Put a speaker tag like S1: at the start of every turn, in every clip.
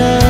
S1: now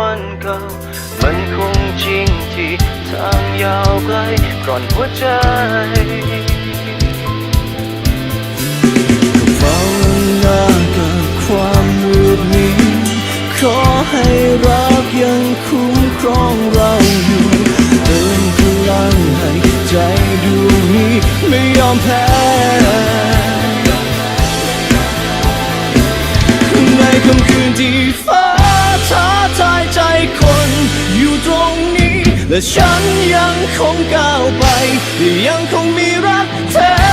S1: วันเก่า มันคงจริงที่
S2: ทางยาวไกลก่อนหัวใจ
S1: เฝ้าหน้ากับความมืดมิดขอให้รักยังคุ้มครองเราอยู่เติมพลังให้ใจดวงนี้ไม่ยอมแพ้ในค่ำคืนที่ คนอยู่ตรงนี้ และฉันยังคงก้าวไป ยังคงมีรักเธอ